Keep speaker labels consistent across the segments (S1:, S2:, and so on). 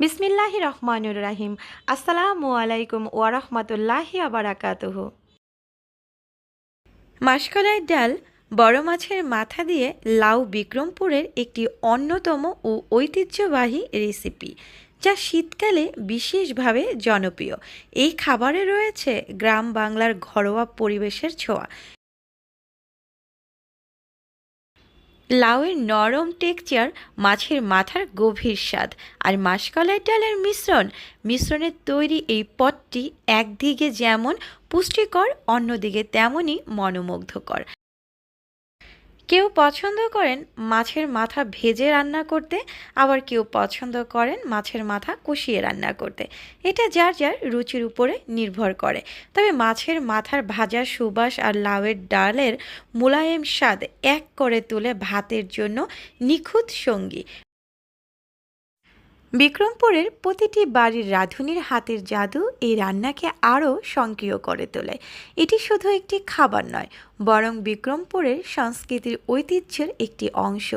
S1: বিসমিল্লাহি রহমানুর রাহিম। আসসালামু আলাইকুম ওয়ারহমতুল্লাহি আবারাকাতুহ মাসকলাই ডাল বড় মাছের মাথা দিয়ে লাউ বিক্রমপুরের একটি অন্যতম ও ঐতিহ্যবাহী রেসিপি, যা শীতকালে বিশেষভাবে জনপ্রিয়। এই খাবারে রয়েছে গ্রাম বাংলার ঘরোয়া পরিবেশের ছোঁয়া। লাউয়ের নরম টেক্সচার, মাছের মাথার গভীর স্বাদ আর মাসকলাই ডালের মিশ্রণ। মিশ্রণের তৈরি এই পদটি একদিকে যেমন পুষ্টিকর, অন্যদিকে তেমনই মনোমুগ্ধকর। কেউ পছন্দ করেন মাছের মাথা ভেজে রান্না করতে, আবার কেউ পছন্দ করেন মাছের মাথা কষিয়ে রান্না করতে। এটা যার যার রুচির উপরে নির্ভর করে। তবে মাছের মাথার ভাজা সুবাস আর লাউয়ের ডালের মোলায়েম স্বাদ এক করে তুলে ভাতের জন্য নিখুঁত সঙ্গী। বিক্রমপুরের প্রতিটি বাড়ির রাঁধুনির হাতের জাদু এই রান্নাকে আরও সক্রিয় করে তোলে। এটি শুধু একটি খাবার নয়, বরং বিক্রমপুরের সংস্কৃতির ঐতিহ্যের একটি অংশ।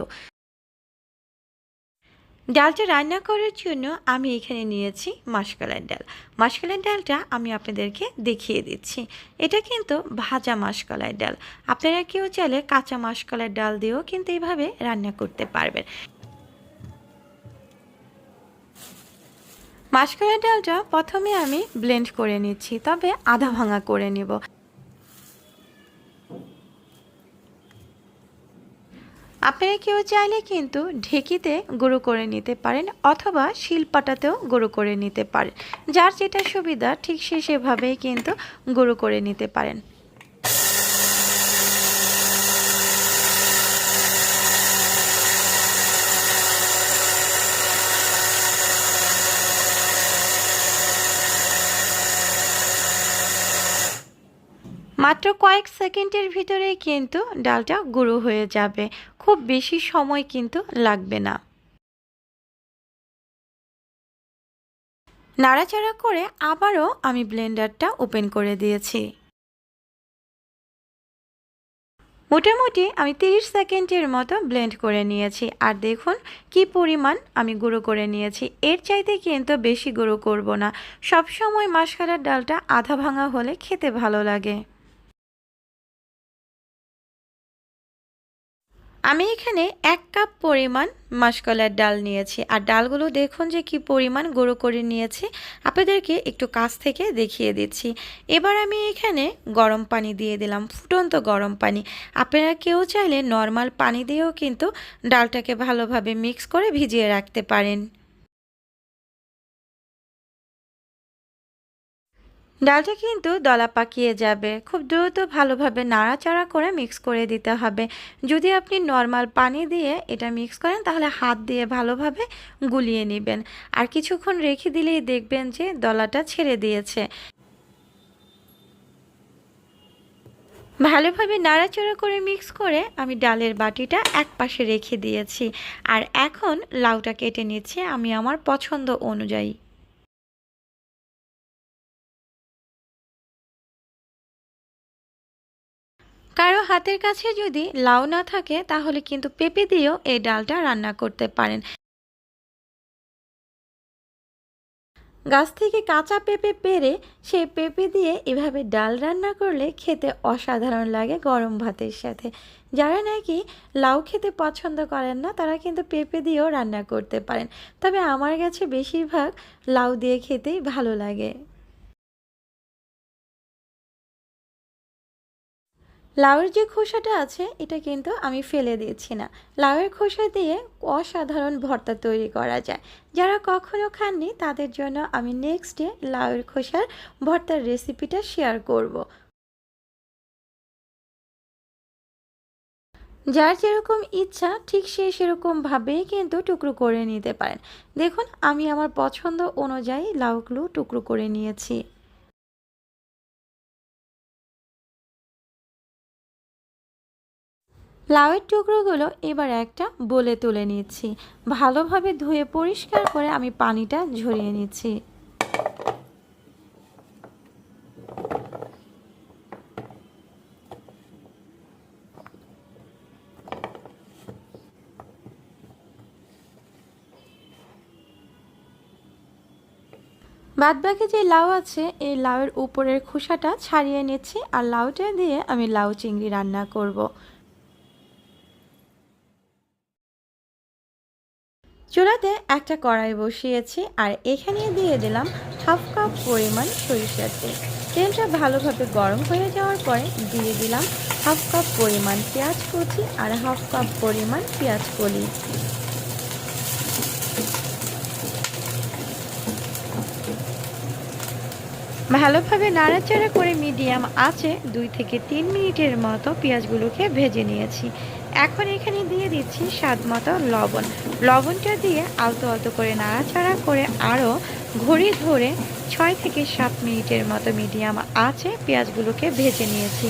S1: ডালটা রান্না করার জন্য আমি এখানে নিয়েছি মাসকলার ডাল। মাসকলার ডালটা আমি আপনাদেরকে দেখিয়ে দিচ্ছি। এটা কিন্তু ভাজা মাসকলার ডাল। আপনারা কেউ চাইলে কাঁচা মাসকলার ডাল দিয়েও কিন্তু এইভাবে রান্না করতে পারবেন। মাসকলাই ডালটা প্রথমে আমি ব্লেন্ড করে নিচ্ছি, তবে আধা ভাঙা করে নেব। আপনারা কেউ চাইলে কিন্তু ঢেকিতে গুঁড়ো করে নিতে পারেন, অথবা শিলপাটাতেও গুঁড়ো করে নিতে পারেন। যার যেটা সুবিধা, ঠিক সে সেভাবেই কিন্তু গুঁড়ো করে নিতে পারেন। মাত্র কয়েক সেকেন্ডের ভিতরে কিন্তু ডালটা গুঁড়ো হয়ে যাবে। খুব বেশি সময় কিন্তু লাগবে না। নাড়াচাড়া করে আবারও আমি ব্লেন্ডারটা ওপেন করে দিয়েছি। মোটামুটি আমি 30 সেকেন্ডের মতো ব্লেন্ড করে নিয়েছি। আর দেখুন কি পরিমাণ আমি গুঁড়ো করে নিয়েছি। এর চাইতে কিন্তু বেশি গুঁড়ো করব না। সব সময় মাসকালার ডালটা আধা ভাঙা হলে খেতে ভালো লাগে। আমি এখানে এক কাপ পরিমাণ মাসকলার ডাল নিয়েছি। আর ডালগুলো দেখুন যে কি পরিমাণ গুঁড়ো করে নিয়েছি। আপনাদেরকে একটু কাছ থেকে দেখিয়ে দিচ্ছি। এবার আমি এখানে গরম পানি দিয়ে দিলাম, ফুটন্ত গরম পানি। আপনারা কেউ চাইলে নর্মাল পানি দিয়েও কিন্তু ডালটাকে ভালোভাবে মিক্স করে ভিজিয়ে রাখতে পারেন। ডালটা কিন্তু দলা পাকিয়ে যাবে। খুব দ্রুত ভালোভাবে নাড়াচাড়া করে মিক্স করে দিতে হবে। যদি আপনি নর্মাল পানি দিয়ে এটা মিক্স করেন, তাহলে হাত দিয়ে ভালোভাবে গুলিয়ে নেবেন। আর কিছুক্ষণ রেখে দিলেই দেখবেন যে দলাটা ছেড়ে দিয়েছে। ভালোভাবে নাড়াচাড়া করে মিক্স করে আমি ডালের বাটিটা এক পাশে রেখে দিয়েছি। আর এখন লাউটা কেটে নিচ্ছি আমি আমার পছন্দ অনুযায়ী। কারও হাতের কাছে যদি লাউ না থাকে, তাহলে কিন্তু পেঁপে দিয়েও এই ডালটা রান্না করতে পারেন। গাছ থেকে কাঁচা পেঁপে পেরে সেই পেঁপে দিয়ে এভাবে ডাল রান্না করলে খেতে অসাধারণ লাগে গরম ভাতের সাথে। যারা নাকি লাউ খেতে পছন্দ করেন না, তারা কিন্তু পেঁপে দিয়েও রান্না করতে পারেন। তবে আমার কাছে বেশিরভাগ লাউ দিয়ে খেতেই ভালো লাগে। লাউয়ের যে খোসাটা আছে, এটা কিন্তু আমি ফেলে দিয়েছি না। লাউয়ের খোসা দিয়ে অসাধারণ ভর্তা তৈরি করা যায়। যারা কখনো খাননি, তাদের জন্য আমি নেক্সট ডে লাউয়ের খোসার ভর্তার রেসিপিটা শেয়ার করব। যার যেরকম ইচ্ছা, ঠিক সে সেরকমভাবেই কিন্তু টুকরো করে নিতে পারেন। দেখুন, আমি আমার পছন্দ অনুযায়ী লাউগুলো টুকরো করে নিয়েছি। লাউয়ের টুকরোগুলো এবার একটা বলে তুলে নিচ্ছি ভালোভাবে ধুয়ে পরিষ্কার করে আমি পানিটা ঝরিয়ে নিচ্ছি বাদবাকি যে লাউ আছে, এই লাউয়ের উপরের খোসাটা ছাড়িয়ে নিচ্ছি আর লাউটা দিয়ে আমি লাউ চিংড়ি রান্না করব। চুলাতে একটা কড়াই বসিয়েছি আর এখানে দিয়ে দিলাম হাফ কাপ পরিমাণ সরিষার তেল। তেলটা ভালোভাবে গরম হয়ে যাওয়ার পরে দিয়ে দিলাম হাফ কাপ পরিমাণ পেঁয়াজ কুচি আর হাফ কাপ পরিমাণ পেঁয়াজ কলি। ভালোভাবে নাড়াচাড়া করে মিডিয়াম আছে দুই থেকে তিন মিনিটের মতো পেঁয়াজগুলোকে ভেজে নিয়েছি। এখন এখানে দিয়ে দিচ্ছি স্বাদ মতো লবণ। লবণটা দিয়ে আলতো আলতো করে নাড়াচাড়া করে আরও ঘড়ি ধরে ছয় থেকে সাত মিনিটের মতো মিডিয়াম আছে পেঁয়াজগুলোকে ভেজে নিয়েছি।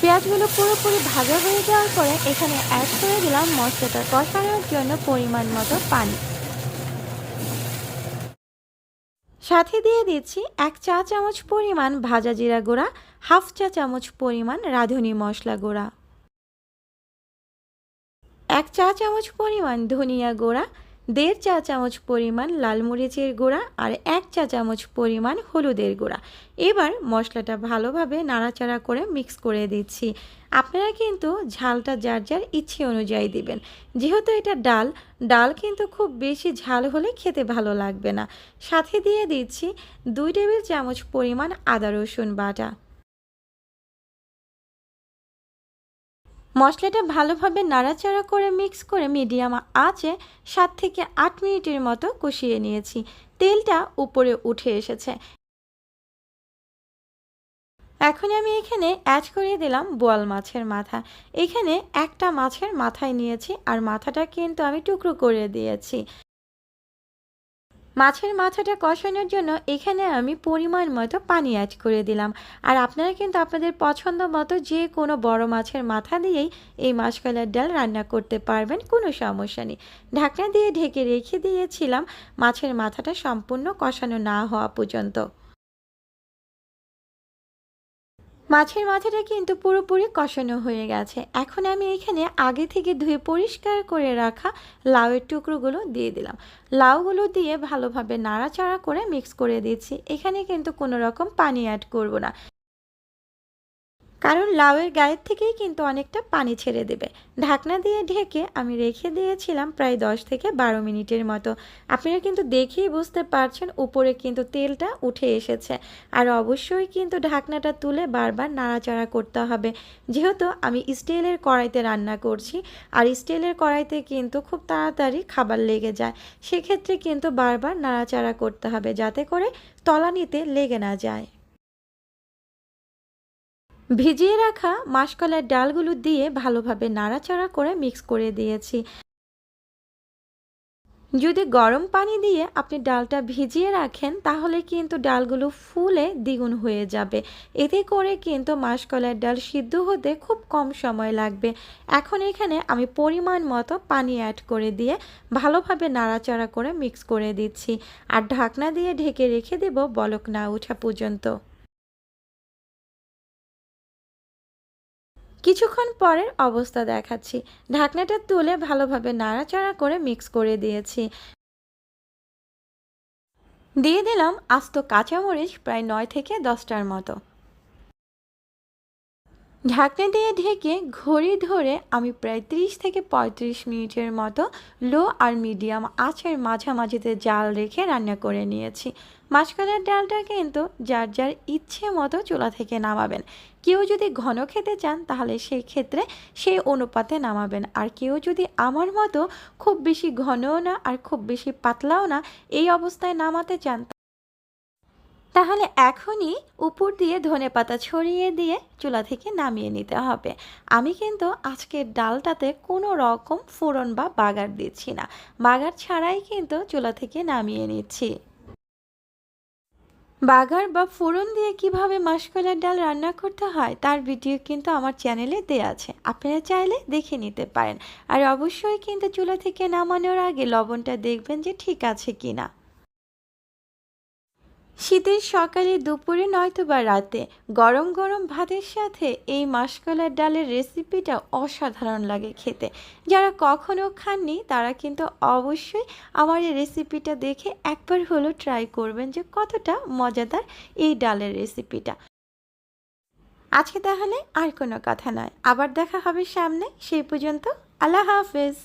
S1: পেঁয়াজগুলো পুরোপুরি ভাজা হয়ে যাওয়ার পরে এখানে অ্যাড করে দিলাম মশলাটা কষানোর জন্য পরিমাণ মতো পানি। সাথে দিয়ে দিচ্ছি এক চা চামচ পরিমাণ ভাজা জিরা গুঁড়া, হাফ চা চামচ পরিমাণ রাঁধুনি মশলা গুঁড়া। এক চা চামচ পরিমাণ ধনিয়া গুঁড়া দেড় চা চামচ পরিমাণ লাল মরিচের গুঁড়া আর এক চা চামচ পরিমাণ হলুদের গুঁড়া। এবার মশলাটা ভালোভাবে নাড়াচাড়া করে মিক্স করে দিচ্ছি। আপনারা কিন্তু ঝালটা যার যার ইচ্ছে অনুযায়ী দিবেন। যেহেতু এটা ডাল ডাল কিন্তু খুব বেশি ঝাল হলে খেতে ভালো লাগবে না। সাথে দিয়ে দিচ্ছি দুই টেবিল চামচ পরিমাণ আদা রসুন বাটা। মশলাটা ভালোভাবে নাড়াচাড়া করে মিক্স করে মিডিয়াম আঁচে সাত থেকে আট মিনিটের মতো কষিয়ে নিয়েছি। তেলটা উপরে উঠে এসেছে। এখন আমি এখানে অ্যাড করে দিলাম বোয়াল মাছের মাথা। এখানে একটা মাছের মাথায় নিয়েছি আর মাথাটা কিন্তু আমি টুকরো করে দিয়েছি। মাছের মাথাটা কষানোর জন্য এখানে আমি পরিমাণ মতো পানি অ্যাড করে দিলাম। আর আপনারা কিন্তু আপনাদের পছন্দ মতো যে কোনো বড় মাছের মাথা দিয়েই এই মাছকলার ডাল রান্না করতে পারবেন, কোনো সমস্যা নেই। ঢাকনা দিয়ে ঢেকে রেখে দিয়েছিলাম, মাছের মাথাটা সম্পূর্ণ কষানো না হওয়া পর্যন্ত। মাছের মাথাটা কিন্তু পুরোপুরি কষানো হয়ে গেছে। এখন আমি এখানে আগে থেকে ধুয়ে পরিষ্কার করে রাখা লাউয়ের টুকরোগুলো দিয়ে দিলাম। লাউগুলো দিয়ে ভালোভাবে নাড়াচাড়া করে মিক্স করে দিচ্ছি। এখানে কিন্তু কোনো রকম পানি অ্যাড করব না। কারণ লাউয়ের গায়ের থেকেই কিন্তু অনেকটা পানি ছেড়ে দেবে। ঢাকনা দিয়ে ঢেকে আমি রেখে দিয়েছিলাম প্রায় দশ থেকে বারো মিনিটের মতো। আপনারা কিন্তু দেখেই বুঝতে পারছেন উপরে কিন্তু তেলটা উঠে এসেছে। আর অবশ্যই কিন্তু ঢাকনাটা তুলে বারবার নাড়াচাড়া করতে হবে। যেহেতু আমি স্টিলের কড়াইতে রান্না করছি, আর স্টিলের কড়াইতে কিন্তু খুব তাড়াতাড়ি খাবার লেগে যায়। সেক্ষেত্রে কিন্তু বারবার নাড়াচাড়া করতে হবে যাতে করে তলানিতে লেগে না যায়। ভিজিয়ে রাখা মাসকলার ডালগুলো দিয়ে ভালোভাবে নাড়াচাড়া করে মিক্স করে দিয়েছি। যদি গরম পানি দিয়ে আপনি ডালটা ভিজিয়ে রাখেন, তাহলে কিন্তু ডালগুলো ফুলে দ্বিগুণ হয়ে যাবে। এতে করে কিন্তু মাসকলার ডাল সিদ্ধ হতে খুব কম সময় লাগবে। এখন এখানে আমি পরিমাণ মতো পানি অ্যাড করে দিয়ে ভালোভাবে নাড়াচাড়া করে মিক্স করে দিচ্ছি। আর ঢাকনা দিয়ে ঢেকে রেখে দেব বলক না ওঠা পর্যন্ত। কিছুক্ষণ পরের অবস্থা দেখাচ্ছি। ঢাকনাটা তুলে ভালোভাবে নাড়াচাড়া করে মিক্স করে দিয়েছি। দিয়ে দিলাম আস্ত কাঁচামরিচ প্রায় নয় থেকে দশটার মতো। ঢাকনা দিয়ে ঢেকে ঘড়ি ধরে আমি প্রায় ত্রিশ থেকে পঁয়ত্রিশ মিনিটের মতো লো আর মিডিয়াম আঁচের মাঝামাঝিতে জাল রেখে রান্না করে নিয়েছি। মাছকালের ডালটা কিন্তু যার যার ইচ্ছে মতো চুলা থেকে নামাবেন। কেউ যদি ঘন খেতে চান তাহলে সেই ক্ষেত্রে সেই অনুপাতে নামাবেন। আর কেউ যদি আমার মতো খুব বেশি ঘনও না আর খুব বেশি পাতলাও না এই অবস্থায় নামাতে চান তাহলে এখনই উপর দিয়ে ধনে পাতা ছড়িয়ে দিয়ে চুলা থেকে নামিয়ে নিতে হবে। আমি কিন্তু আজকের ডালটাতে কোনো রকম ফোড়ন বা বাগার দিচ্ছি না। বাগার ছাড়াই কিন্তু চুলা থেকে নামিয়ে নিচ্ছি। বাগার বা ফোড়ন দিয়ে কীভাবে মাসকলার ডাল রান্না করতে হয় তার ভিডিও কিন্তু আমার চ্যানেলে দেওয়া আছে। আপনারা চাইলে দেখে নিতে পারেন। আর অবশ্যই কিন্তু চুলা থেকে নামানোর আগে লবণটা দেখবেন যে ঠিক আছে কি না শীতের সকালে দুপুরে নয়তো বা রাতে গরম গরম ভাতের সাথে এই মাসকলার ডালের রেসিপিটা অসাধারণ লাগে খেতে। যারা কখনো খাননি, তারা কিন্তু অবশ্যই আমার এই রেসিপিটা দেখে একবার হলো ট্রাই করবেন যে কতটা মজাদার এই ডালের রেসিপিটা। আজকে তাহলে আর কোনো কথা নয়। আবার দেখা হবে সামনে। সেই পর্যন্ত আল্লাহ হাফেজ।